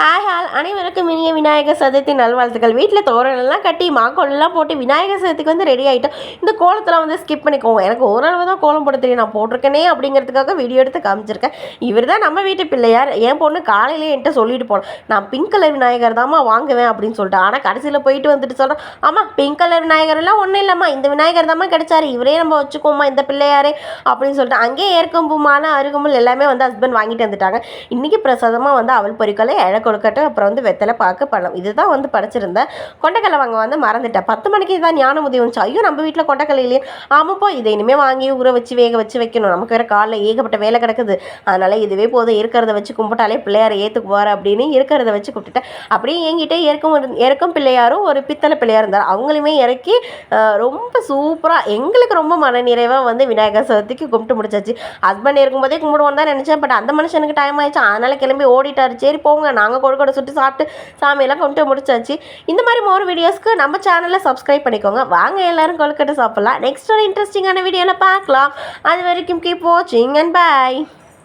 Hi hall அனைவருக்கும் இனிய விநாயகர் சதுர்த்தி நல்வாழ்த்துக்கள். வீட்டில் தோரணெல்லாம் கட்டி மாக்கோலெல்லாம் போட்டு விநாயகர் சதுர்த்திக்கு வந்து ரெடி ஆகிட்டோம் இந்த கோலத்தெல்லாம் வந்து ஸ்கிப் பண்ணிக்கோங்க. எனக்கு ஓரளவு தான் கோலம் போட தெரியும். நான் போட்டிருக்கேனே அப்படிங்கிறதுக்காக வீடியோ எடுத்து காமிச்சிருக்கேன். இவர் தான் நம்ம வீட்டு பிள்ளையார். என் பொண்ணு காலையிலே என்கிட்ட சொல்லிட்டு போனோம் நான் பிங்க் கலர் விநாயகர் தாம்மா வாங்குவேன் அப்படின்னு சொல்லிட்டு ஆனால் கடைசியில் போயிட்டு வந்துட்டு சொல்கிறேன் ஆமாம் பிங்க் கலர் விநாயகர் எல்லாம் ஒன்றும் இல்லைம்மா. இந்த விநாயகர் தாம்மா கிடைச்சாரு. இவரே நம்ம வச்சுக்கோமா இந்த பிள்ளையாரே அப்படின்னு சொல்லிட்டு அங்கேயே ஏற்கம்புமான அருகம்புல் எல்லாமே வந்து ஹஸ்பண்ட் வாங்கிட்டு வந்துட்டாங்க. இன்றைக்கி பிரசாதமாக வந்து அவள் பொறிக்கலை இழக்கும் கொழுக்கட்டை அப்புறம் வந்து வெத்தலை பாக்கு பழம். இதுதான் வந்து படைச்சிருந்தேன் கொண்டைக்கடலை வாங்க வந்து மறந்துட்டேன். பத்து மணிக்கு தான் ஞானம் உதவி வந்துச்சு. ஐயோ நம்ம வீட்டில் கொண்டைக்கடலை இல்லையே. ஆமாப்போ இதை இனிமேல் வாங்கி ஊற வச்சு வேக வச்சு வைக்கணும். நமக்கு வேறு காலைல ஏகப்பட்ட வேலை கிடக்குது. அதனால் இதுவே போதும். இருக்கிறத வச்சு கும்பிட்டாலே பிள்ளையாரை ஏற்றுக்குவார் அப்படின்னு இருக்கிறத வச்சு கும்பிட்டுட்டேன். அப்படியே என்கிட்ட இறக்கும் இறக்கும் பிள்ளையாரும் ஒரு பித்தளை பிள்ளையார் இருந்தார் அவங்களுமே இறக்கி ரொம்ப சூப்பராக எங்களுக்கு ரொம்ப மனநிறைவாக வந்து விநாயகர் சதுர்த்திக்கு கும்பிட்டு முடிச்சாச்சு. ஹஸ்பண்ட் இருக்கும்போதே கும்பிடுவோம் தான் நினச்சேன். பட் அந்த மனுஷனுக்கு டைம் ஆயிடுச்சு. அதனால கிளம்பி ஓடிட்டாரு. சரி போங்க. நான் நாங்கள் கொடுக்கடை சுட்டு சாப்பிட்டு சாமியெல்லாம் கொண்டு முடிச்சாச்சு. இந்த மாதிரி மோர் வீடியோஸ்க்கு நம்ம சேனலில் சப்ஸ்கிரைப் பண்ணிக்கோங்க. வாங்க எல்லாரும் கொழுக்கட்டை சாப்பிட்லாம். நெக்ஸ்ட் ஒரு இன்ட்ரெஸ்டிங்கான வீடியோவில் பார்க்கலாம். அது வரைக்கும் கீப் வாட்சிங் அண்ட் பை